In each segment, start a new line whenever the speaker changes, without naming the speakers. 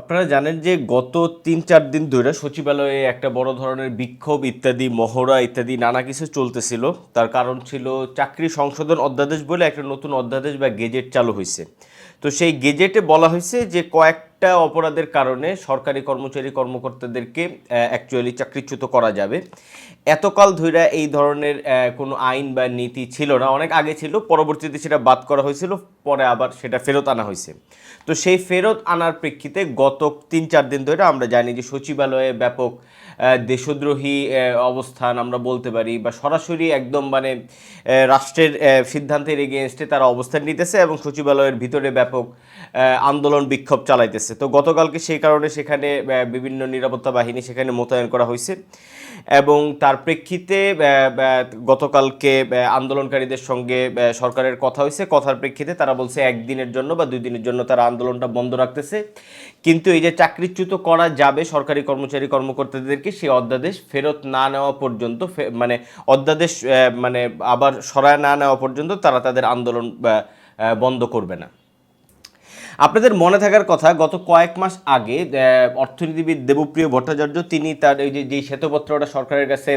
আপনারা জানেন যে গত তিন চার দিন ধরে সচিবালয়ে একটা বড় ধরনের বিক্ষোভ ইত্যাদি, মহড়া ইত্যাদি নানা কিছু চলতেছিল। তার কারণ ছিল চাকরি সংশোধন অধ্যাদেশ বলে একটা নতুন অধ্যাদেশ বা গেজেট চালু হয়েছে। তো সেই গেজেটে বলা হয়েছে যে কয়েকটা অপরাধের কারণে সরকারি কর্মচারী, কর্মকর্তাদেরকে অ্যাকচুয়ালি চাকরিচ্যুত করা যাবে। এতকাল ধরে এই ধরনের কোনো আইন বা নীতি ছিল না। অনেক আগে ছিল, পরবর্তীতে সেটা বাদ করা হয়েছিল, পরে আবার সেটা ফেরত আনা হয়েছে। তো সেই ফেরত আনার প্রেক্ষিতে গত তিন চার দিন ধরে আমরা জানি যে সচিবালয়ে ব্যাপক দেশদ্রোহী অবস্থান আমরা বলতে পারি বা সরাসরি একদম মানে রাষ্ট্রের সিদ্ধান্তের এগেনস্টে তারা অবস্থান নিতেছে এবং সচিবালয়ের ভিতরে ব্যাপক আন্দোলন বিক্ষোভ চালাইতেছে। তো গতকালকে সেই কারণে সেখানে বিভিন্ন নিরাপত্তা বাহিনী সেখানে মোতায়েন করা হয়েছে এবং তার প্রেক্ষিতে গতকালকে আন্দোলনকারীদের সঙ্গে সরকারের কথা হয়েছে। কথার প্রেক্ষিতে তারা বলছে, একদিনের জন্য বা দুই দিনের জন্য তারা আন্দোলনটা বন্ধ রাখতেছে। কিন্তু এই যে চাকরিচ্যুত করা যাবে সরকারি কর্মচারী কর্মকর্তাদেরকে সেই অধ্যাদেশ ফেরত না নেওয়া পর্যন্ত মানে অধ্যাদেশ মানে আবার সরায় না নেওয়া পর্যন্ত তারা তাদের আন্দোলন বন্ধ করবে না। আপনাদের মনে থাকার কথা, গত কয়েক মাস আগে অর্থনীতিবিদ দেবপ্রিয় ভট্টাচার্য তিনি তার এই যে যেই শ্বেতপত্রটা সরকারের কাছে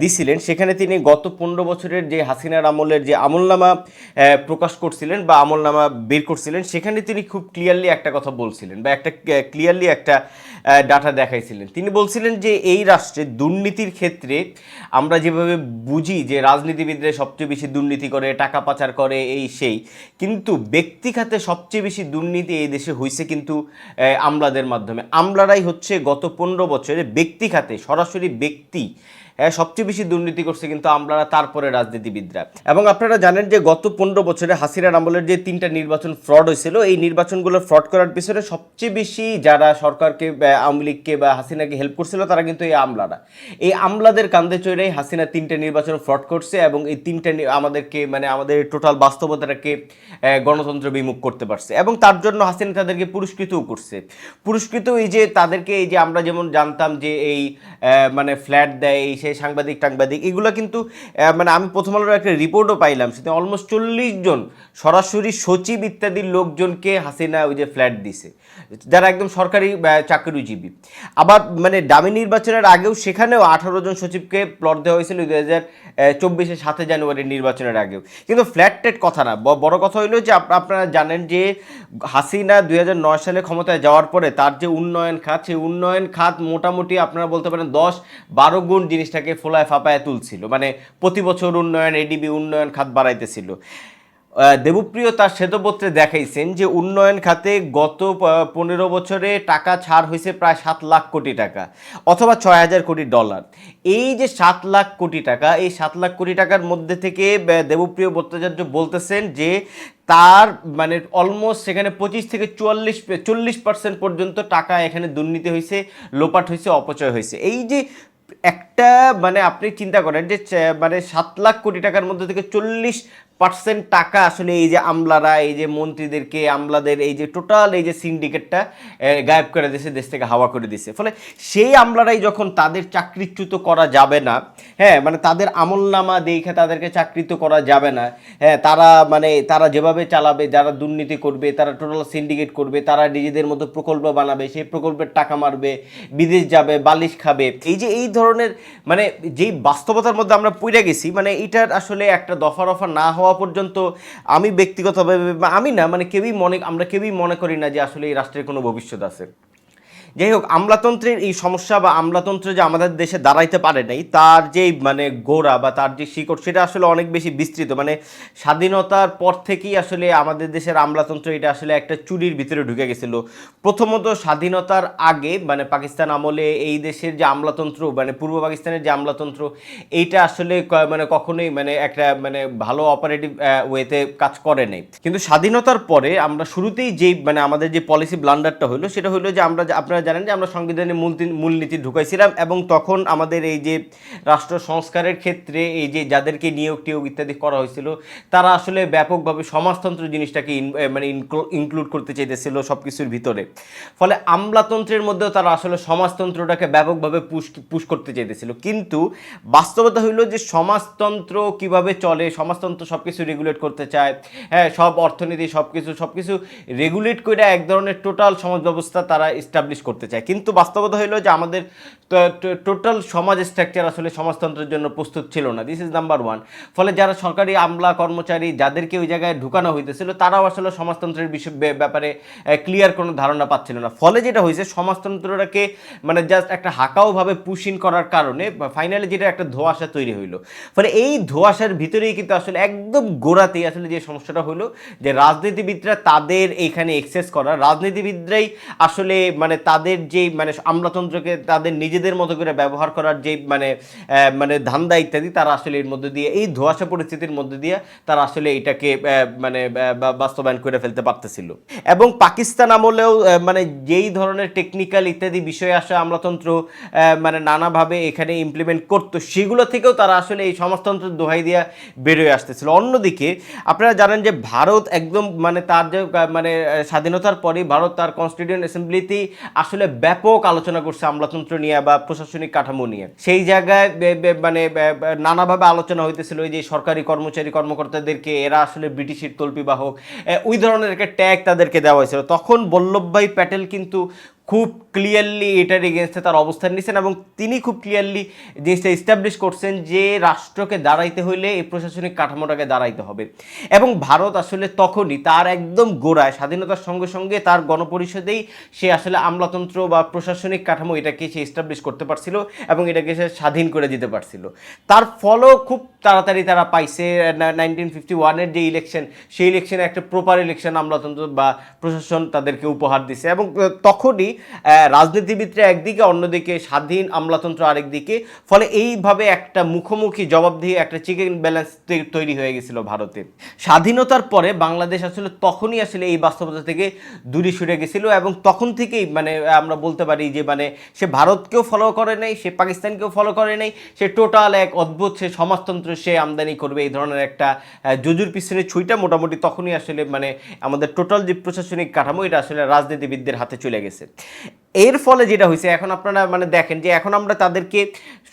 দিছিলেন, সেখানে তিনি গত পনেরো বছরের যে হাসিনার আমলের যে আমলনামা প্রকাশ করছিলেন বা আমলনামা বের করছিলেন, সেখানে তিনি খুব ক্লিয়ারলি একটা কথা বলছিলেন বা একটা ক্লিয়ারলি একটা ডাটা দেখাইছিলেন। তিনি বলছিলেন যে এই রাষ্ট্রে দুর্নীতির ক্ষেত্রে আমরা যেভাবে বুঝি যে রাজনীতিবিদরা সবচেয়ে বেশি দুর্নীতি করে, টাকা পাচার করে, এই সেই, কিন্তু ব্যক্তি খাতে সবচেয়ে বেশি দুর্নীতি এই দেশে হয়েছে কিন্তু আমলাদের মাধ্যমে। আমলারাই হচ্ছে গত পনেরো বছরে ব্যক্তি খাতে, সরাসরি ব্যক্তি সবচেয়ে বেশি দুর্নীতি করছে কিন্তু আমলারা তারপরে রাজনীতিবিদরা। এবং আপনারা জানেন যে গত পনেরো বছরে হাসিনার আমলের যে তিনটা নির্বাচন ফ্রড হয়েছিল, এই নির্বাচনগুলো ফ্রড করার পিছনে সবচেয়ে বেশি যারা সরকারকে আওয়ামী লীগকে, বা হাসিনাকে হেল্প করছিল তারা কিন্তু এই আমলারা। এই আমলাদের কান্দে চড়েই হাসিনা তিনটা নির্বাচন ফ্রড করছে এবং এই তিনটা আমাদেরকে মানে আমাদের টোটাল বাস্তবতাটাকে গণতন্ত্র বিমুখ করতে পারছে। এবং তার জন্য হাসিনা তাদেরকে পুরস্কৃতও করছে। পুরস্কৃত এই যে তাদেরকে, এই যে আমরা যেমন জানতাম যে এই মানে ফ্ল্যাট দেয়, এই সাংবাদিক, টাংবাদিক, এগুলো কিন্তু মানে আমি প্রথম আলোর একটা রিপোর্টও পাইলাম সেটা অলমোস্ট চল্লিশ জন সরাসরি সচিব ইত্যাদি লোকজনকে হাসিনা ওই যে ফ্ল্যাট দিছে, যারা একদম সরকারি চাকরিজীবী। আবার মানে দামি নির্বাচনের আগেও সেখানেও আঠারো জন সচিবকে প্লট দেওয়া হয়েছিল দুই হাজার চব্বিশের সাতই জানুয়ারির নির্বাচনের আগেও। কিন্তু ফ্ল্যাট টেট কথা না বড় কথা হইল যে আপনারা জানেন যে হাসিনা দুই হাজার নয় সালে ক্ষমতায় যাওয়ার পরে তার যে উন্নয়ন খাত, সেই উন্নয়ন খাত মোটামুটি আপনারা বলতে পারেন দশ বারো গুণ জিনিসটাকে ফোলায় ফাপায় তুলছিল। মানে প্রতি বছর উন্নয়ন এডিবি উন্নয়ন খাত বাড়াইতেছিল। দেবপ্রিয় তার শ্বেতপত্রে দেখাইছেন যে উন্নয়ন খাতে গত পনেরো বছরে টাকা ছাড় হয়েছে প্রায় সাত লাখ কোটি টাকা অথবা ছয় হাজার কোটি ডলার। এই যে সাত লাখ কোটি টাকা, এই সাত লাখ কোটি টাকার মধ্যে থেকে দেবপ্রিয় ভট্টাচার্য বলতেছেন যে তার মানে অলমোস্ট সেখানে পঁচিশ থেকে চুয়াল্লিশ, চল্লিশ পার্সেন্ট পর্যন্ত টাকা এখানে দুর্নীতি হয়েছে, লোপাট হয়েছে, অপচয় হয়েছে। এই যে একটা মানে আপনি চিন্তা করেন যে মানে সাত লাখ কোটি টাকার মধ্যে থেকে চল্লিশ পার্সেন্ট টাকা আসলে এই যে আমলারা, এই যে মন্ত্রীদেরকে, আমলাদের এই যে টোটাল এই যে সিন্ডিকেটটা গায়েব করে দিয়েছে, দেশ থেকে হাওয়া করে দিয়েছে। ফলে সেই আমলারাই যখন তাদের চাকরিচ্যুত করা যাবে না হ্যাঁ মানে তাদের আমলনামা দেখে তাদেরকে চাকরিত করা যাবে না হ্যাঁ তারা মানে তারা যেভাবে চালাবে, যারা দুর্নীতি করবে, তারা টোটাল সিন্ডিকেট করবে, তারা নিজেদের মতো প্রকল্প বানাবে, সেই প্রকল্পের টাকা মারবে, বিদেশ যাবে, বালিশ খাবে। এই যে এই ধরনের মানে যেই বাস্তবতার মধ্যে আমরা পড়ে গেছি মানে এটার আসলে একটা দফা রফা না হওয়া পর্যন্ত আমি ব্যক্তিগতভাবে, আমি না মানে কেউই মনে, আমরা কেউই মনে করি না যে আসলে এই রাষ্ট্রের কোনো ভবিষ্যৎ আছে। যাই হোক, আমলাতন্ত্রের এই সমস্যা বা আমলাতন্ত্র যে আমাদের দেশে দাঁড়াইতে পারে নাই, তার যে মানে গোড়া বা তার যে শিকড়, সেটা আসলে অনেক বেশি বিস্তৃত। মানে স্বাধীনতার পর থেকেই আসলে আমাদের দেশের আমলাতন্ত্র এটা আসলে একটা চুরির ভিতরে ঢুকে গেছিল। প্রথমত স্বাধীনতার আগে মানে পাকিস্তান আমলে এই দেশের যে আমলাতন্ত্র মানে পূর্ব পাকিস্তানের যে আমলাতন্ত্র, এইটা আসলে মানে কখনোই মানে একটা মানে ভালো অপারেটিভ ওয়েতে কাজ করে নাই। কিন্তু স্বাধীনতার পরে আমরা শুরুতেই যেই মানে আমাদের যে পলিসি ব্লান্ডারটা হলো সেটা হলো যে আমরা যে- আপনারা আপনারা জানেন যে আমরা সংবিধানের মূল মূলনীতি ঢুকাইছিলাম এবং তখন আমাদের এই যে রাষ্ট্র সংস্কারের ক্ষেত্রে এই যে যাদেরকে নিয়োগ টিয়োগ ইত্যাদি করা হয়েছিল, তারা আসলে ব্যাপকভাবে সমাজতন্ত্র জিনিসটাকে মানে ইনক্লুড করতে চাইতেছিল সব কিছুর ভিতরে। ফলে আমলাতন্ত্রের মধ্যেও তারা আসলে সমাজতন্ত্রটাকে ব্যাপকভাবে পুশ পুশ করতে চাইতেছিল। কিন্তু বাস্তবতা হইল যে সমাজতন্ত্র কীভাবে চলে, সমাজতন্ত্র সব কিছু রেগুলেট করতে চায় হ্যাঁ সব অর্থনীতি সব কিছু সব কিছু রেগুলেট করে এক ধরনের টোটাল সমাজ ব্যবস্থা তারা এস্টাবলিশ করতে চায়। কিন্তু বাস্তবতা হইল যে আমাদের টোটাল সমাজ স্ট্রাকচার আসলে সমাজতন্ত্রের জন্য প্রস্তুত ছিল না। দিস ইজ নাম্বার ওয়ান ফলে যারা সরকারি আমলা কর্মচারী, যাদেরকে ওই জায়গায় ঢুকানো হইতেছিল, তারাও আসলে সমাজতন্ত্রের বিষয় ব্যাপারে ক্লিয়ার কোনো ধারণা পাচ্ছিল না। ফলে যেটা হয়েছে সমাজতন্ত্রটাকে মানে জাস্ট একটা হাকাওভাবে পুশিন করার কারণে ফাইনালি যেটা একটা ধোঁয়াশা তৈরি হইল। ফলে এই ধোঁয়াশার ভিতরেই কিন্তু আসলে একদম গোড়াতেই আসলে যে সমস্যাটা হলো যে রাজনীতিবিদরা তাদের এইখানে এক্সেস করা, রাজনীতিবিদরাই আসলে মানে তাদের যে মানে আমলাতন্ত্রকে তাদের নিজেদের মতো করে ব্যবহার করার যে মানে মানে ধান্দা ইত্যাদি, তারা আসলে এর মধ্যে দিয়ে, এই ধোঁয়াশা পরিস্থিতির মধ্যে দিয়ে তারা আসলে এটাকে মানে বাস্তবায়ন করে ফেলতে পারতেছিল। এবং পাকিস্তান আমলেও মানে যেই ধরনের টেকনিক্যাল ইত্যাদি বিষয়ে আসে আমলাতন্ত্র মানে নানাভাবে এখানে ইমপ্লিমেন্ট করতো, সেগুলো থেকেও তারা আসলে এই সমাজতন্ত্রের দোহাই দিয়া বেরোয় আসতেছিল। অন্যদিকে, আপনারা জানেন যে ভারত একদম মানে তার যে মানে স্বাধীনতার পরে ভারত তার কনস্টিটিউন্ট অ্যাসেম্বলিতেই আসলে ব্যাপক আলোচনা করছে আমলাতন্ত্র নিয়ে বা প্রশাসনিক কাঠামো নিয়ে। সেই জায়গায় মানে নানাভাবে আলোচনা হইতেছিল ওই যে সরকারি কর্মচারী কর্মকর্তাদেরকে, এরা আসলে ব্রিটিশের তল্পিবাহক বাহক ওই ধরনের একটা ট্যাগ তাদেরকে দেওয়া হয়েছিল। তখন বল্লভভাই প্যাটেল কিন্তু খুব ক্লিয়ারলি এটার এগেনস্টে তার অবস্থান নিয়েছেন এবং তিনি খুব ক্লিয়ারলি জিনিসটা এস্টাবলিশ করছেন যে রাষ্ট্রকে দাঁড়াইতে হইলে এই প্রশাসনিক কাঠামোটাকে দাঁড়াইতে হবে। এবং ভারত আসলে তখনই তার একদম গোড়ায়, স্বাধীনতার সঙ্গে সঙ্গে তার গণপরিষদেই সে আসলে আমলাতন্ত্র বা প্রশাসনিক কাঠামো এটাকে সে এস্টাবলিশ করতে পারছিল এবং এটাকে সে স্বাধীন করে দিতে পারছিল। তার ফলও খুব তাড়াতাড়ি তারা পাইছে নাইনটিন ফিফটি ওয়ানের যে ইলেকশন সেই ইলেকশনে একটা প্রপার ইলেকশন আমলাতন্ত্র বা প্রশাসন তাদেরকে উপহার দিছে এবং তখনই রাজনীতিবিদরা একদিকে, অন্যদিকে স্বাধীন আমলাতন্ত্র আরেকদিকে। ফলে এইভাবে একটা মুখোমুখি জবাবদিহি একটা চিকেন ব্যালেন্স তৈরি হয়ে গেছিল ভারতে। স্বাধীনতার পরে বাংলাদেশ আসলে তখনই আসলে এই বাস্তবতা থেকে দূরে সরে গেছিল এবং তখন থেকেই মানে আমরা বলতে পারি যে মানে সে ভারতকেও ফলো করে নাই, সে পাকিস্তানকেও ফলো করে নাই, সে টোটাল এক অদ্ভুত, সে সমাজতন্ত্র, সে আমদানি করবে, এই ধরনের একটা জুজুর পিছনে ছুঁইটা মোটামুটি তখনই আসলে মানে আমাদের টোটাল যে প্রশাসনিক কাঠামো, এটা আসলে রাজনীতিবিদদের হাতে চলে গেছে। এর ফলে যেটা হয়েছে, এখন আপনারা মানে দেখেন যে এখন আমরা তাদেরকে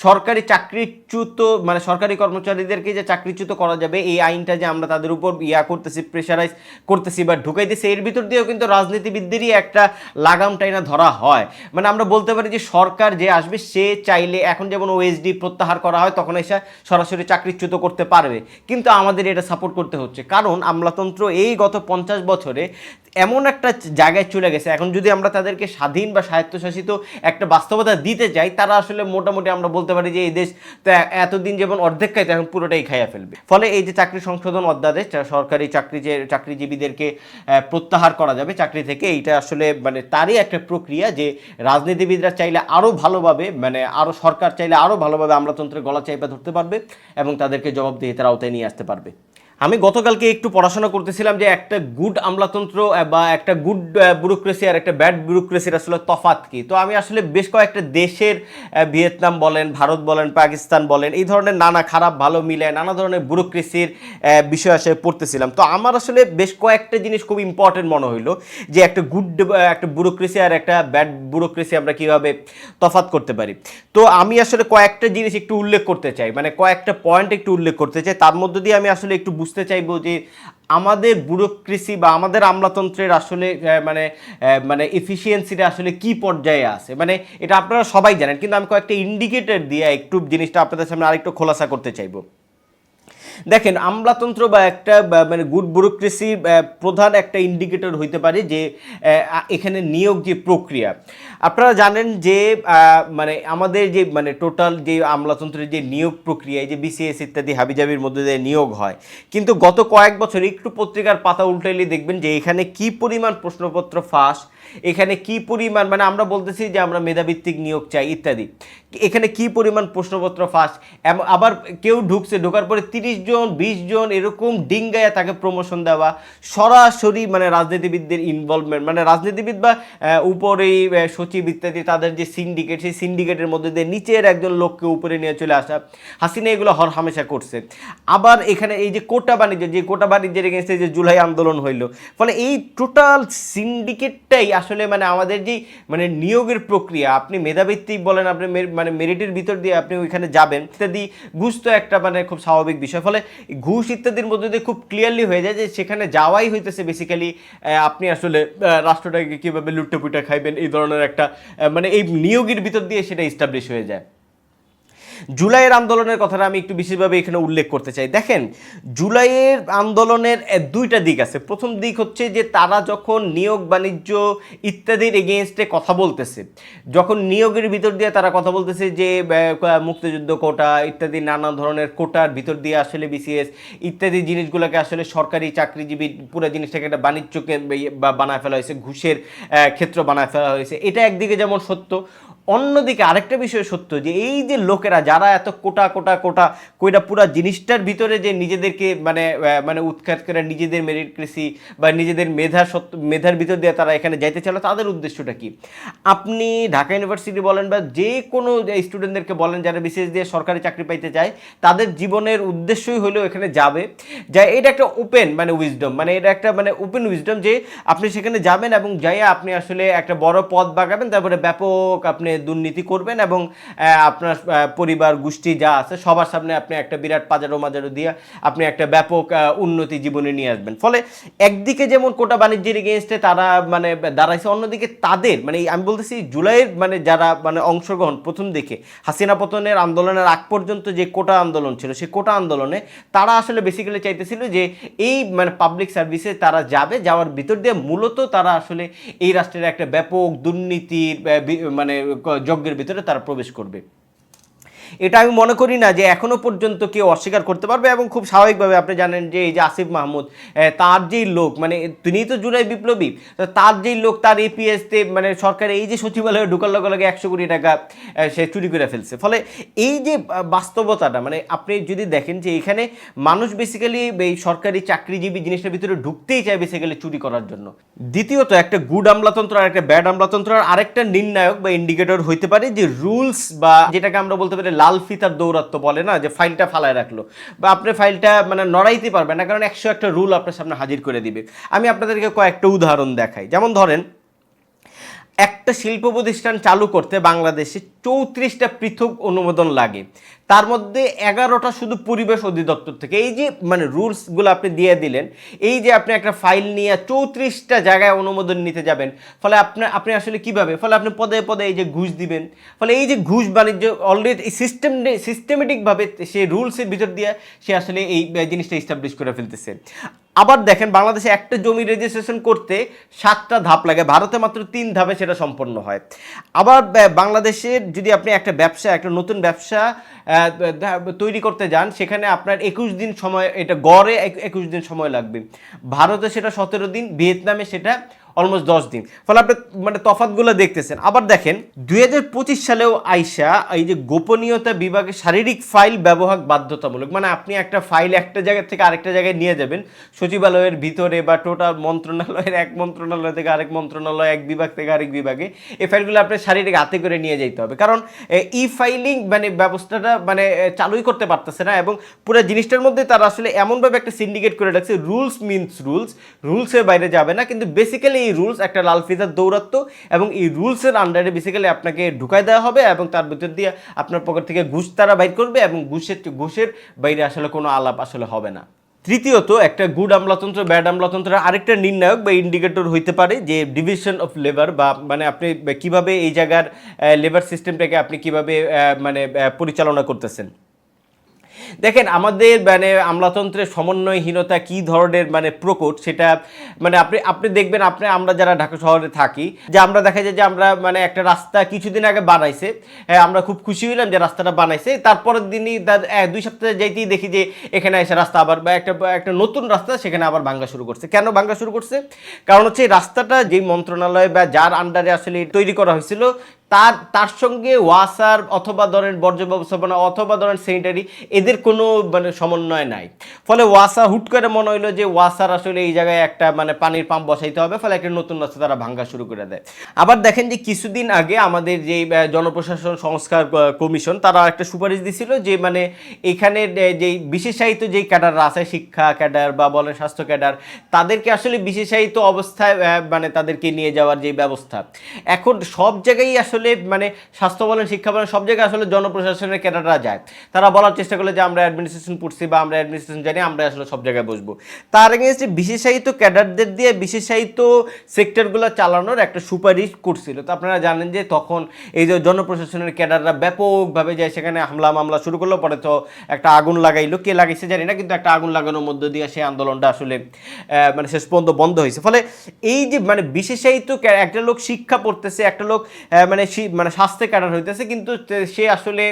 সরকারি চাকরিচ্যুত মানে সরকারি কর্মচারীদেরকে যে চাকরিচ্যুত করা যাবে, এই আইনটা যে আমরা তাদের উপর ইয়া করতেছি প্রেশারাইজ করতেছি বা ঢুকাইতেছি এর ভিতর দিয়েও কিন্তু রাজনীতিবিদদেরই একটা লাগাম টাইনা ধরা হয়। মানে আমরা বলতে পারি যে সরকার যে আসবে, সে চাইলে এখন যেমন ওএসডি প্রত্যাহার করা হয়, তখন এসে সরাসরি চাকরিচ্যুত করতে পারবে। কিন্তু আমাদের এটা সাপোর্ট করতে হচ্ছে। কারণ আমলাতন্ত্র এই গত পঞ্চাশ বছরে এমন একটা জায়গায় চলে গেছে। এখন যদি আমরা তাদেরকে স্বাধীন বা স্বায়ত্তশাসিত একটা বাস্তবতা দিতে চাই, তারা আসলে মোটামুটি আমরা বলতে পারি যে এই দেশ তো এতদিন যেমন অর্ধেক খাইতে এখন পুরোটাই খাইয়া ফেলবে। ফলে এই যে চাকরি সংশোধন অধ্যাদেশ সরকারি চাকরি যে চাকরিজীবীদেরকে প্রত্যাহার করা যাবে চাকরি থেকে, এইটা আসলে মানে তারই একটা প্রক্রিয়া যে রাজনীতিবিদরা চাইলে আরও ভালোভাবে মানে আরও সরকার চাইলে আরও ভালোভাবে আমলাতন্ত্রের গলা চাইপা ধরতে পারবে এবং তাদেরকে জবাবদিহিতার আওতায় নিয়ে আসতে পারবে। আমি গতকালকে একটু পড়াশোনা করতেছিলাম যে একটা গুড আমলাতন্ত্র বা একটা গুড ব্যুরোক্রেসি আর একটা ব্যাড ব্যুরোক্রেসির আসলে তফাত কি? তো আমি আসলে বেশ কয়েকটা দেশের ভিয়েতনাম বলেন, ভারত বলেন, পাকিস্তান বলেন, এই ধরনের নানা খারাপ, ভালো মিলে নানা ধরনের ব্যুরোক্রেসির বিষয় আসলে পড়তেছিলাম। তো আমার আসলে বেশ কয়েকটা জিনিস খুব ইম্পর্টেন্ট মনে হইল যে একটা গুড একটা ব্যুরোক্রেসি আর একটা ব্যাড ব্যুরোক্রেসি আমরা কীভাবে তফাৎ করতে পারি। তো আমি আসলে কয়েকটা জিনিস একটু উল্লেখ করতে চাই মানে কয়েকটা পয়েন্ট একটু উল্লেখ করতে চাই। তার মধ্য দিয়ে আমি আসলে একটু বুঝতে চাইব যে আমাদের ব্যুরোক্রেসি বা আমাদের আমলাতন্ত্রের আসলে মানে মানে এফিসিয়েন্সিটা আসলে কি পর্যায়ে আছে? মানে এটা আপনারা সবাই জানেন, কিন্তু আমি কয়েকটা ইন্ডিকেটর দিয়ে একটু জিনিসটা আপনাদের সামনে আরেকটু খোলাসা করতে চাইব। দেখেন, আমলাতন্ত্র বা একটা মানে গুড ব্যুরোক্রেসির প্রধান একটা ইন্ডিকেটর হইতে পারে যে এখানে নিয়োগ যে প্রক্রিয়া। আপনারা জানেন যে মানে আমাদের যে মানে টোটাল যে আমলাতন্ত্রের যে নিয়োগ প্রক্রিয়া, এই যে বিসিএস ইত্যাদি হাবিজাবির মধ্যে দিয়ে নিয়োগ হয়, কিন্তু গত কয়েক বছর একটু পত্রিকার পাতা উল্টাইলে দেখবেন যে এখানে কি পরিমাণ প্রশ্নপত্র ফাঁস, এখানে কি পরিমাণ মানে আমরা বলতেছি যে আমরা মেধাভিত্তিক নিয়োগ চাই, ইত্যাদি। এখানে কি পরিমাণ প্রশ্নপত্র ফাঁস আবার কেউ ঢুকছে, ঢোকার পরে তিরিশ জন বিশ জন এরকম ডিঙ্গায় তাকে প্রমোশন দেওয়া সরাসরি মানে রাজনীতিবিদদের ইনভলভমেন্ট মানে রাজনীতিবিদ বা আহ, উপরে সচিব ইত্যাদি তাদের যে সিন্ডিকেট সেই সিন্ডিকেটের মধ্যে দিয়ে নিচের একজন লোককে উপরে নিয়ে চলে আসা। হাসিনা এগুলো হর হামেশা করছে। আবার এখানে এই যে কোটা বাণিজ্য যে কোটা বাণিজ্যের এগেনস্টে যে জুলাই আন্দোলন হইল ফলে এই টোটাল সিন্ডিকেটটাই আসলে মানে আমাদের যে মানে নিয়োগের প্রক্রিয়া আপনি মেধাভিত্তিক বলেন আপনি মানে মেরিটের ভিতর দিয়ে আপনি ওইখানে যাবেন ইত্যাদি ঘুষ তো একটা মানে খুব স্বাভাবিক বিষয়। ফলে ঘুষ ইত্যাদির মধ্যে দিয়ে খুব ক্লিয়ারলি হয়ে যায় যে সেখানে যাওয়াই হইতেছে বেসিক্যালি আপনি আসলে রাষ্ট্রটাকে কীভাবে লুটে পুটে খাইবেন, এই ধরনের একটা মানে এই নিয়োগের ভিতর দিয়ে সেটা ইস্টাবলিশ হয়ে যায়। জুলাইয়ের আন্দোলনের কথাটা আমি একটু বিশেষভাবে এখানে উল্লেখ করতে চাই। দেখেন, জুলাইয়ের আন্দোলনের দুইটা দিক আছে। প্রথম দিক হচ্ছে যে তারা যখন নিয়োগ, বাণিজ্য ইত্যাদির এগেনস্টে কথা বলতেছে, যখন নিয়োগের ভিতর দিয়ে তারা কথা বলতেছে যে মুক্তিযুদ্ধ কোটা ইত্যাদি নানা ধরনের কোটার ভিতর দিয়ে আসলে বিসিএস ইত্যাদি জিনিসগুলোকে আসলে সরকারি চাকরিজীবী পুরো জিনিসটাকে একটা বাণিজ্যকে বানায় ফেলা হয়েছে, ঘুষের ক্ষেত্র বানায় ফেলা হয়েছে। এটা একদিকে যেমন সত্য অন্যদিকে আরেকটা বিষয় সত্য যে এই যে লোকেরা যারা এত কোটা কোটা কোটা কইটা পুরো জিনিসটার ভিতরে যে নিজেদেরকে মানে মানে উৎখাত করে নিজেদের মেরিটক্রেসি বা নিজেদের মেধা সত্য মেধার ভিতর দিয়ে তারা এখানে যাইতে চাইলো, তাদের উদ্দেশ্যটা কি? আপনি ঢাকা ইউনিভার্সিটি বলেন বা যে কোনো স্টুডেন্টদেরকে বলেন যারা বিশেষ দিয়ে সরকারি চাকরি পাইতে চায়, তাদের জীবনের উদ্দেশ্যই হলেও এখানে যাবে। যা এটা একটা ওপেন মানে উইজডম মানে এটা একটা মানে ওপেন উইজডম যে আপনি সেখানে যাবেন এবং যাইয়া আপনি আসলে একটা বড় পদ বাগাবেন, তারপরে ব্যাপক আপনি দুর্নীতি করবেন এবং আপনার পরিবার, গোষ্ঠী যা আছে, সবার সামনে আপনি একটা বিরাট পাজারো মাজারো দিয়ে আপনি একটা ব্যাপক উন্নতি জীবনে নিয়ে আসবেন। ফলে একদিকে যেমন কোটা বাণিজ্যের এগেনস্টে তারা মানে দাঁড়াইছে, অন্যদিকে তাদের মানে আমি বলতেছি জুলাইয়ের মানে যারা মানে অংশগ্রহণ প্রথম দিকে, হাসিনা পতনের আন্দোলনের আগ পর্যন্ত যে কোটা আন্দোলন ছিল সেই কোটা আন্দোলনে তারা আসলে বেসিক্যালি চাইতেছিল যে এই মানে পাবলিক সার্ভিসে তারা যাবে, যাওয়ার ভিতর দিয়ে মূলত তারা আসলে এই রাষ্ট্রের একটা ব্যাপক দুর্নীতির মানে যজ্ঞের ভিতরে তারা প্রবেশ করবে। এটা আমি মনে করি না যে এখনও পর্যন্ত কেউ অস্বীকার করতে পারবে এবং খুব স্বাভাবিকভাবে আপনি জানেন যে এই যে আসিফ মাহমুদ তার যেই লোক মানে তিনিই তো জুলাই বিপ্লবী তার যেই লোক, তার এপিএসতে মানে সরকার এই যে সচিবালয়ে ঢুকার লগে লগে একশো কোটি টাকা সে চুরি করে ফেলছে। ফলে এই যে বাস্তবতাটা মানে আপনি যদি দেখেন যে এখানে মানুষ বেসিক্যালি এই সরকারি চাকরিজীবী জিনিসটার ভিতরে ঢুকতেই চায় বেসিক্যালি চুরি করার জন্য। দ্বিতীয়ত একটা গুড আমলাতন্ত্র আর একটা ব্যাড আমলাতন্ত্র, আর আরেকটা নির্ণায়ক বা ইন্ডিকেটর হইতে পারে যে রুলস বা যেটাকে আমরা বলতে পারি লাল ফিতার দৌরাত্ম বলে না, যে ফাইলটা ফালায় রাখল। বা আপনি ফাইলটা মানে নড়াইতে পারবেন না, কারণ একশো একটা রুল আপনার সামনে হাজির করে দিবে। আমি আপনাদেরকে কয়েকটা উদাহরণ দেখাই। যেমন ধরেন, একটা শিল্প প্রতিষ্ঠান চালু করতে বাংলাদেশে চৌত্রিশটা পৃথক অনুমোদন লাগে। তার মধ্যে এগারোটা শুধু পরিবেশ অধিদপ্তর থেকে। এই যে মানে রুলসগুলো আপনি দিয়ে দিলেন, এই যে আপনি একটা ফাইল নিয়ে চৌত্রিশটা জায়গায় অনুমোদন নিতে যাবেন, ফলে আপনার আপনি আসলে কীভাবে? ফলে আপনি পদে পদে এই যে ঘুষ দিবেন, ফলে এই যে ঘুষ বাণিজ্য অলরেডি এই সিস্টেম সিস্টেমেটিকভাবে সে রুলসের ভিতর দিয়ে সে আসলে এই জিনিসটা ইস্টাবলিশ করে ফেলতেছে। আবার দেখেন, বাংলাদেশে একটা জমি রেজিস্ট্রেশন করতে সাতটা ধাপ লাগে, ভারতে মাত্র তিন ধাপে সেটা সম্পন্ন হয়। আবার বাংলাদেশের যদি আপনি একটা ব্যবসা, একটা নতুন ব্যবসা তৈরি করতে যান, সেখানে আপনার একুশ দিন সময়, এটা গড়ে এক- একুশ দিন সময় লাগবে। ভারতে সেটা সতেরো দিন, ভিয়েতনামে সেটা অলমোস্ট দশ দিন। ফলে আপনি মানে তফাতগুলো দেখতেছেন। আবার দেখেন, দুই হাজার পঁচিশ সালেও আইসা এই যে গোপনীয়তা বিভাগে শারীরিক ফাইল ব্যবহার বাধ্যতামূলক মানে আপনি একটা ফাইল একটা জায়গা থেকে আরেকটা জায়গায় নিয়ে যাবেন, সচিবালয়ের ভিতরে বা টোটাল মন্ত্রণালয়ের এক মন্ত্রণালয় থেকে আরেক মন্ত্রণালয়, এক বিভাগ থেকে আরেক বিভাগে এই ফাইলগুলো আপনার শারীরিক হাতে করে নিয়ে যেতে হবে। কারণ ই ফাইলিং মানে ব্যবস্থাটা মানে চালুই করতে পারতেছে না এবং পুরো জিনিসটার মধ্যে তারা আসলে এমনভাবে একটা সিন্ডিকেট করে রাখছে রুলস মিনস রুলস রুলসের বাইরে যাবে না, কিন্তু বেসিক্যালি এই রুলস একটা লাল ফিজার দৌরাত্ম এবং এই রুলসের আন্ডারে বেসিক্যালি আপনাকে ঢুকাই দেওয়া হবে এবং তার ভিতর দিয়ে আপনার পকেট থেকে ঘুষ তারা বাইর করবে এবং ঘুষের ঘুষের বাইরে আসলে কোনো আলাপ আসলে হবে না। তৃতীয়ত, একটা গুড আমলাতন্ত্র ব্যাড আমলাতন্ত্রের আরেকটা নির্ণায়ক বা ইন্ডিকেটর হইতে পারে যে ডিভিশন অফ লেবার বা মানে আপনি কীভাবে এই জায়গার লেবার সিস্টেমটাকে আপনি কীভাবে মানে পরিচালনা করতেছেন। দেখেন, আমাদের মানে আমলাতন্ত্রের সমন্বয়হীনতা কি ধরনের মানে প্রকট সেটা মানে আপনি আপনি দেখবেন, আপনি, আমরা যারা ঢাকা শহরে থাকি, যে আমরা দেখা যায় যে আমরা মানে একটা রাস্তা কিছুদিন আগে বানাইছে আমরা খুব খুশি হইলাম যে রাস্তাটা বানাইছে, তারপরের দিনই তার দুই সপ্তাহে যাইতেই দেখি যে এখানে এসে রাস্তা আবার বা একটা একটা নতুন রাস্তা সেখানে আবার ভাঙ্গা শুরু করছে। কেন ভাঙ্গা শুরু করছে? কারণ হচ্ছে রাস্তাটা যেই মন্ত্রণালয় বা যার আন্ডারে আসলে তৈরি করা হয়েছিল তার তার সঙ্গে ওয়াসার অথবা ধরেন বর্জ্য ব্যবস্থাপনা অথবা ধরেন স্যানিটারি এদের কোনো মানে সমন্বয় নাই। ফলে ওয়াসা হুট করে মনে হইল যে ওয়াসার আসলে এই জায়গায় একটা মানে পানির পাম্প বসাইতে হবে, ফলে একটা নতুন রাস্তা তারা ভাঙ্গা শুরু করে দেয়। আবার দেখেন যে কিছুদিন আগে আমাদের যে জনপ্রশাসন সংস্কার কমিশন, তারা একটা সুপারিশ দিছিল যে মানে এখানে যে বিশেষায়িত যেই ক্যাডাররা আছে, শিক্ষা ক্যাডার বা বলেন স্বাস্থ্য ক্যাডার, তাদেরকে আসলে বিশেষায়িত অবস্থায় মানে তাদেরকে নিয়ে যাওয়ার যে ব্যবস্থা। এখন সব জায়গায় আসলে মানে স্বাস্থ্য বলেন, শিক্ষা বলেন, সব জায়গায় আসলে জনপ্রশাসনের ক্যাডাররা যায়। তারা বলার চেষ্টা করলে যে আমরা অ্যাডমিনিস্ট্রেশন পড়ছি বা আমরা অ্যাডমিনিস্ট্রেশন জানি, আমরা আসলে সব জায়গায় বসবো। তার এগেনস্টে বিশেষায়িত ক্যাডারদের দিয়ে বিশেষায়িত সেক্টরগুলো চালানোর একটা সুপারিশ করছিল। তো আপনারা জানেন যে তখন এই যে জনপ্রশাসনের ক্যাডাররা ব্যাপকভাবে যায়, সেখানে হামলা মামলা শুরু করল, পরে তো একটা আগুন লাগাইলো। কে লাগাইছে জানি না, কিন্তু একটা আগুন লাগানোর মধ্য দিয়ে সেই আন্দোলনটা আসলে মানে শেষ পর্যন্ত বন্ধ হয়েছে। ফলে এই যে মানে বিশেষায়িত একটা লোক শিক্ষা পড়তেছে, একটা লোক মানে মানে স্বাস্থ্য ক্যাডার হইতেছে, কিন্তু সে আসলে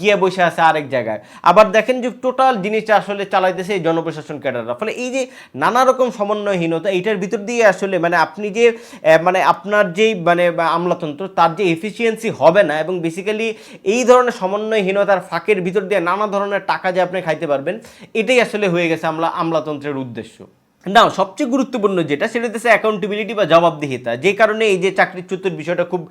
গিয়ে বসে আছে আরেক জায়গায়। আবার দেখেন যে টোটাল জিনিসটা আসলে চালাইতেছে এই জনপ্রশাসন ক্যাডাররা। ফলে এই যে নানা রকম সমন্বয়হীনতা, এইটার ভিতর দিয়ে আসলে মানে আপনি যে মানে আপনার যেই মানে আমলাতন্ত্র, তার যে এফিসিয়েন্সি হবে না, এবং বেসিক্যালি এই ধরনের সমন্বয়হীনতার ফাঁকের ভিতর দিয়ে নানা ধরনের টাকা যে আপনি খাইতে পারবেন, এটাই আসলে হয়ে গেছে আমলা, আমলাতন্ত্রের উদ্দেশ্য। না, সবচেয়ে গুরুত্বপূর্ণ যেটা সেটা হচ্ছে অ্যাকাউন্টেবিলিটি বা জবাবদিহিতা। যে কারণে এই যে চাকরিচ্যুতের বিষয়টা খুব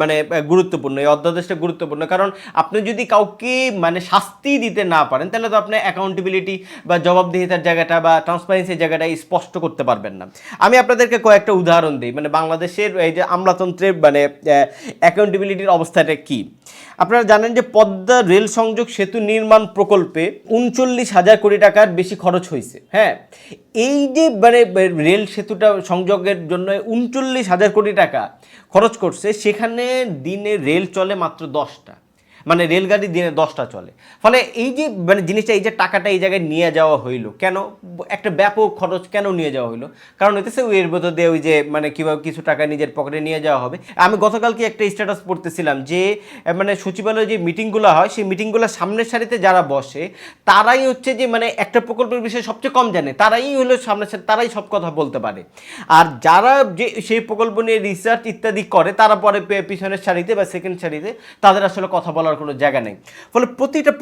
মানে গুরুত্বপূর্ণ, এই অধ্যাদেশটা গুরুত্বপূর্ণ। কারণ আপনি যদি কাউকে মানে শাস্তি দিতে না পারেন, তাহলে তো আপনি অ্যাকাউন্টেবিলিটি বা জবাবদিহিতার জায়গাটা বা ট্রান্সপারেন্সির জায়গাটা স্পষ্ট করতে পারবেন না। আমি আপনাদেরকে কয়েকটা উদাহরণ দিই। মানে বাংলাদেশের এই যে আমলাতন্ত্রের মানে অ্যাকাউন্টেবিলিটির অবস্থাটা কি? আপনারা জানেন যে পদ্মা রেল সংযোগ সেতু নির্মাণ প্রকল্পে উনচল্লিশ হাজার কোটি টাকার বেশি খরচ হয়েছে। হ্যাঁ এই যে মানে রেল সেতুটা সংযোগের জন্য উনচল্লিশ হাজার কোটি টাকা খরচ করছে, সেখানে দিনে রেল চলে মাত্র দশটা। মানে রেলগাড়ি দিনে দশটা চলে। ফলে এই যে মানে জিনিসটা, এই যে টাকাটা এই জায়গায় নিয়ে যাওয়া হইল, কেন? একটা ব্যাপক খরচ কেন নিয়ে যাওয়া হইল? কারণ ওই এর ভেতর দিয়ে ওই যে মানে কীভাবে কিছু টাকা নিজের পকেটে নিয়ে যাওয়া হবে। আমি গতকালকে একটা স্ট্যাটাস পড়তেছিলাম যে মানে সচিবালয়ে যে মিটিংগুলো হয়, সেই মিটিংগুলো সামনের সারিতে যারা বসে, তারাই হচ্ছে যে মানে একটা প্রকল্পের বিষয়ে সবচেয়ে কম জানে। তারাই হলো সামনের সারি, তারাই সব কথা বলতে পারে। আর যারা যে, সেই প্রকল্প নিয়ে রিসার্চ ইত্যাদি করে, তারা পরে পিছনের সারিতে বা সেকেন্ড সারিতে, তাদের আসলে কথা বলার কোনো জায়গা নেই। ফলে প্রতিটা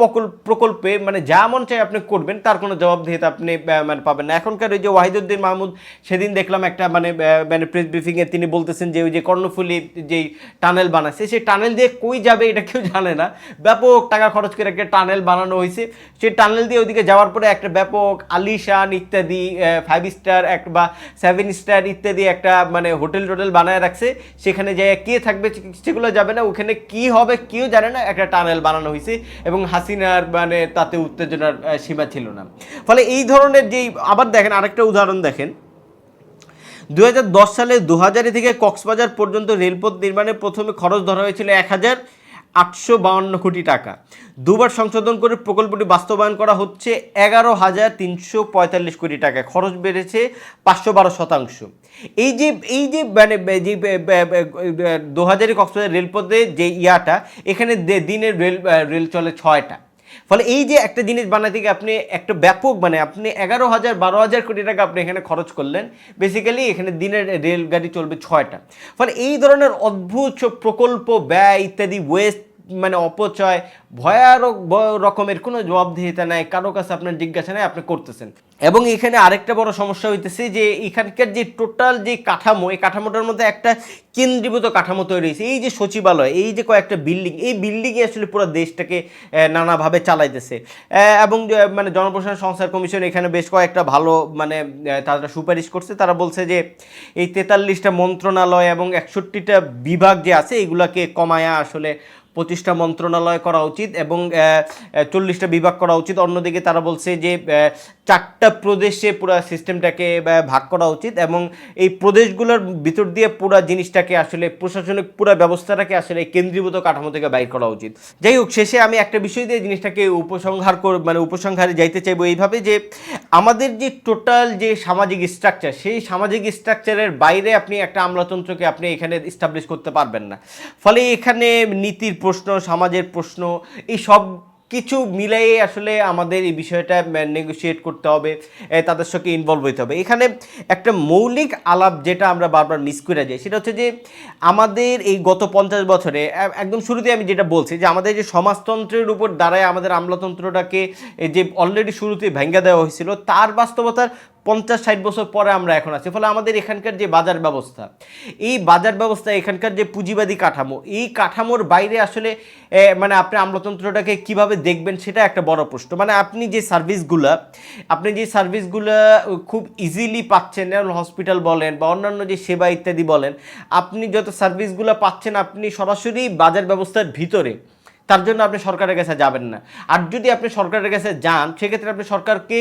প্রকল্পে মানে যা মন চাই আপনি করবেন, তার কোনো জবাবদিহিতা আপনি মানে পাবেন না। এখনকার ওই যে ওয়াহিদুদ্দিন মাহমুদ, সেদিন দেখলাম একটা মানে মানে প্রেস ব্রিফিংয়ে তিনি বলতেছেন যে, ওই যে কর্ণফুলি যেই টানেল বানাচ্ছে, সেই টানেল দিয়ে কই যাবে এটা কেউ জানে না। ব্যাপক টাকা খরচ করে একটা টানেল বানানো হয়েছে। সেই টানেল দিয়ে ওইদিকে যাওয়ার পরে একটা ব্যাপক আলিশান ইত্যাদি ফাইভ স্টার এক বা সেভেন স্টার ইত্যাদি একটা মানে হোটেল টোটেল বানায় রাখছে। সেখানে যে কে থাকবে সেগুলো যাবে না। ওখানে কি হবে কেউ জানে না। একটা টানেল বানানো হয়েছে এবং হাসিনার মানে তাতে উত্তেজনার সীমা ছিল না। ফলে এই ধরনের যেই, আবার দেখেন আরেকটা উদাহরণ দেখেন। দুহাজার দশ সালে দু থেকে কক্সবাজার পর্যন্ত রেলপথ নির্মাণে প্রথমে খরচ ধরা হয়েছিল এক হাজার আটশো বাউান্ন কোটি টাকা। দুবার সংশোধন করে প্রকল্পটি বাস্তবায়ন করা হচ্ছে এগারো হাজার তিনশো পঁয়তাল্লিশ কোটি টাকা খরচ বেড়েছে পাঁচশো বারো শতাংশ। এই যে এই যে মানে যে দু হাজারে কক্সবাজার রেলপথে যে ইয়াটা, এখানে দিনের রেল রেল চলে ছয়টা। ফলে এই যে একটা জিনিস বানাতে গিয়ে আপনি একটা ব্যাপক মানে আপনি এগারো হাজার, বারো হাজার কোটি টাকা আপনি এখানে খরচ করলেন বেসিক্যালি এখানে দিনের রেলগাড়ি চলবে ছয়টা। ফলে এই ধরনের অদ্ভুত প্রকল্প, ব্যয় ইত্যাদি ওয়েস্ট মানে অপচয় ভয়ানক ব- রকমের কোনো জবাবদিহিতা নাই, কারও কাছে আপনার জিজ্ঞাসা নেই, আপনি করতেছেন। এবং এখানে আরেকটা বড় সমস্যা হইতেছে যে, এখানকার যে টোটাল যে কাঠামো, এই কাঠামোটার মধ্যে একটা কেন্দ্রীভূত কাঠামো তৈরি হয়েছে এই যে সচিবালয়, এই যে কয়েকটা বিল্ডিং এই বিল্ডিংয়ে আসলে পুরো দেশটাকে নানাভাবে চালাইতেছে। এবং মানে জনপ্রশাসন, সংস্থার কমিশন এখানে বেশ কয়েকটা ভালো মানে তারা সুপারিশ করছে। তারা বলছে যে, এই তেতাল্লিশটা মন্ত্রণালয় এবং একষট্টিটা বিভাগ যে আছে, এগুলাকে কমায়া আসলে পঁচিশটা মন্ত্রণালয় করা উচিত এবং চল্লিশটা বিভাগ করা উচিত। অন্যদিকে তারা বলছে যে চারটা প্রদেশে পুরো সিস্টেমটাকে ভাগ করা উচিত এবং এই প্রদেশগুলোর ভিতর দিয়ে পুরো জিনিসটাকে আসলে প্রশাসনিক পুরো ব্যবস্থাটাকে আসলে কেন্দ্রীভূত কাঠামো থেকে বাইর করা উচিত। যাই হোক, শেষে আমি একটা বিষয় দিয়ে জিনিসটাকে উপসংহার কর মানে উপসংহারে যাইতে চাইব এইভাবে যে, আমাদের যে টোটাল যে সামাজিক স্ট্রাকচার সেই সামাজিক স্ট্রাকচারের বাইরে আপনি একটা আমলাতন্ত্রকে আপনি এখানে ইস্টাবলিশ করতে পারবেন না। ফলে এখানে নীতির প্রশ্ন, সমাজের প্রশ্ন, এই সব কিছু মিলাইয়ে আসলে আমাদের এই বিষয়টা নেগোসিয়েট করতে হবে তাদের সঙ্গে ইনভলভ হইতে হবে। এখানে একটা মৌলিক আলাপ যেটা আমরা বারবার মিস করে যাই, সেটা হচ্ছে যে আমাদের এই গত পঞ্চাশ বছরে একদম শুরুতে আমি যেটা বলছি যে আমাদের যে সমাজতন্ত্রের উপর দাঁড়ায় আমাদের আমলাতন্ত্রটাকে যে অলরেডি শুরুতে ভেঙ্গা দেওয়া হয়েছিল, তার বাস্তবতার পঞ্চাশ ষাট বছর পরে আমরা এখন আছি। ফলে আমাদের এখানকার যে বাজার ব্যবস্থা, এই বাজার ব্যবস্থা, এখানকার যে পুঁজিবাদী কাঠামো, এই কাঠামোর বাইরে আসলে মানে আপনি আমলাতন্ত্রটাকে কীভাবে দেখবেন সেটা একটা বড় প্রশ্ন। মানে আপনি যে সার্ভিসগুলা, আপনি যে সার্ভিসগুলো খুব ইজিলি পাচ্ছেন হসপিটাল বলেন বা অন্যান্য যে সেবা ইত্যাদি বলেন, আপনি যত সার্ভিসগুলো পাচ্ছেন, আপনি সরাসরি বাজার ব্যবস্থার ভিতরে তার জন্য আপনি সরকারের কাছে যাবেন না। আর যদি আপনি সরকারের কাছে যান, সেক্ষেত্রে আপনি সরকারকে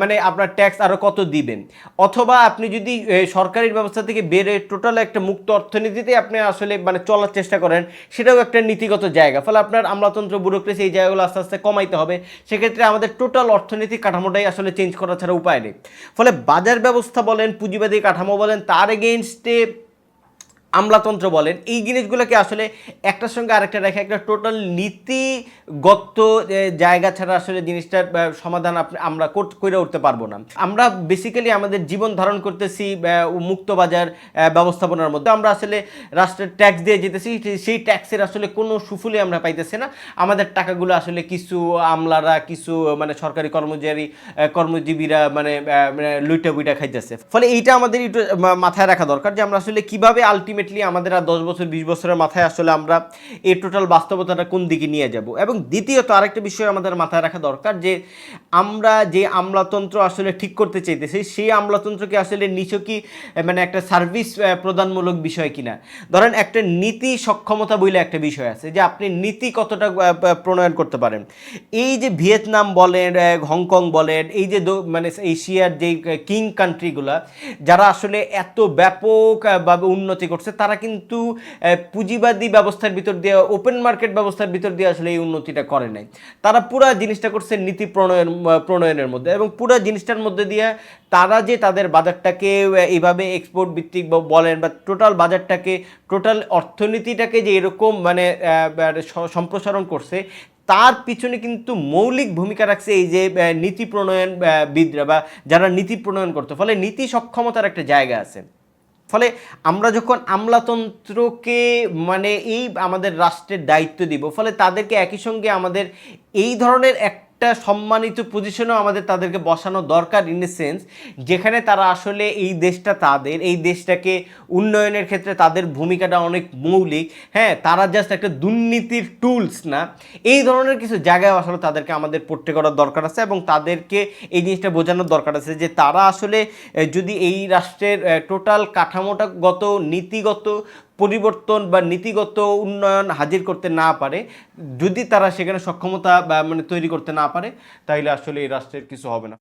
মানে আপনার ট্যাক্স আরও কত দিবেন? অথবা আপনি যদি সরকারি ব্যবস্থা থেকে বেরে টোটাল একটা মুক্ত অর্থনীতিতে আপনি আসলে মানে চলার চেষ্টা করেন, সেটাও একটা নীতিগত জায়গা। ফলে আপনার আমলাতন্ত্র, ব্যুরোক্রেসি এই জায়গাগুলো আস্তে আস্তে কমাইতে হবে। সেক্ষেত্রে আমাদের টোটাল অর্থনৈতিক কাঠামোটাই আসলে চেঞ্জ করা ছাড়া উপায় নেই। ফলে বাজার ব্যবস্থা বলেন, পুঁজিবাদী কাঠামো বলেন, তার এগেনস্টে আমলাতন্ত্র বলেন, এই জিনিসগুলোকে আসলে একটার সঙ্গে আরেকটা রেখে একটা টোটাল নীতিগত জায়গা ছাড়া আসলে জিনিসটার সমাধান আমরা কর- উঠতে পারব না। আমরা বেসিক্যালি আমাদের জীবন ধারণ করতেছি মুক্ত বাজার ব্যবস্থাপনার মধ্যে। আমরা আসলে রাষ্ট্রের ট্যাক্স দিয়ে যেতেছি সেই ট্যাক্সের আসলে কোনো সুফলই আমরা পাইতেছি না। আমাদের টাকাগুলো আসলে কিছু আমলারা, কিছু মানে সরকারি কর্মচারী কর্মজীবীরা মানে মানে লুইটা বুইটা খাইতেছে। ফলে এইটা আমাদের মাথায় রাখা দরকার যে আমরা আসলে কীভাবে কীভাবে আলটিমেটলি আমাদের আর দশ বছর বিশ বছরের মাথায় আসলে আমরা এই টোটাল বাস্তবতাটা কোন দিকে নিয়ে যাব? এবং দ্বিতীয়ত আরেকটা বিষয় আমাদের মাথায় রাখা দরকার যে আমরা যে আমলাতন্ত্র আসলে ঠিক করতে চাইতেছি সেই আমলাতন্ত্রকে আসলে নিছকই আহ, মানে একটা সার্ভিস প্রদানমূলক বিষয় কিনা? ধরেন একটা নীতি সক্ষমতা বলে একটা বিষয় আছে যে আপনি নীতি কতটা প্রণয়ন করতে পারেন। এই যে ভিয়েতনাম বলেন হংকং বলেন এই যে মানে এশিয়ার যে কিং কান্ট্রিগুলা যারা আসলে এত ব্যাপকভাবে উন্নতি করছে তারা কিন্তু পুঁজিবাদী ব্যবস্থার ভিতর দিয়ে ওপেন মার্কেট ব্যবস্থার ভিতর দিয়ে আসলে এই উন্নতিটা করে নাই। তারা পুরা জিনিসটা করছে নীতি প্রণয়ন প্রণয়নের মধ্যে এবং পুরো জিনিসটার মধ্যে দিয়ে তারা যে তাদের বাজারটাকে এইভাবে এক্সপোর্ট ভিত্তিক বলেন বা টোটাল বাজারটাকে টোটাল অর্থনীতিটাকে যে এরকম মানে সম্প্রসারণ করছে, তার পিছনে কিন্তু মৌলিক ভূমিকা রাখছে এই যে নীতি প্রণয়ন বিদরা বা যারা নীতি প্রণয়ন করতে। ফলে নীতি সক্ষমতার একটা জায়গা আছে। ফলে আমরা যখন আমলাতন্ত্রকে মানে এই আমাদের রাষ্ট্রের দায়িত্ব দিব, ফলে তাদেরকে একই সঙ্গে আমাদের এই ধরনের একটা সম্মানিত পজিশনেও আমাদের তাদেরকে বসানো দরকার ইন এ সেন্স যেখানে তারা আসলে এই দেশটা তাদের, এই দেশটাকে উন্নয়নের ক্ষেত্রে তাদের ভূমিকাটা অনেক মৌলিক। হ্যাঁ তারা জাস্ট একটা দুর্নীতির টুলস না। এই ধরনের কিছু জায়গায় আসলে তাদেরকে আমাদের পড়তে করার দরকার আছে এবং তাদেরকে এই জিনিসটা বোঝানোর দরকার আছে যে তারা আসলে যদি এই রাষ্ট্রের টোটাল কাঠামোটা গত নীতিগত পরিবর্তন বা নীতিগত উন্নয়ন হাজির করতে না পারে, যদি তারা সেখানে সক্ষমতা মানে তৈরি করতে না পারে তাহলে আসলে এই রাষ্ট্রের কিছু হবে না।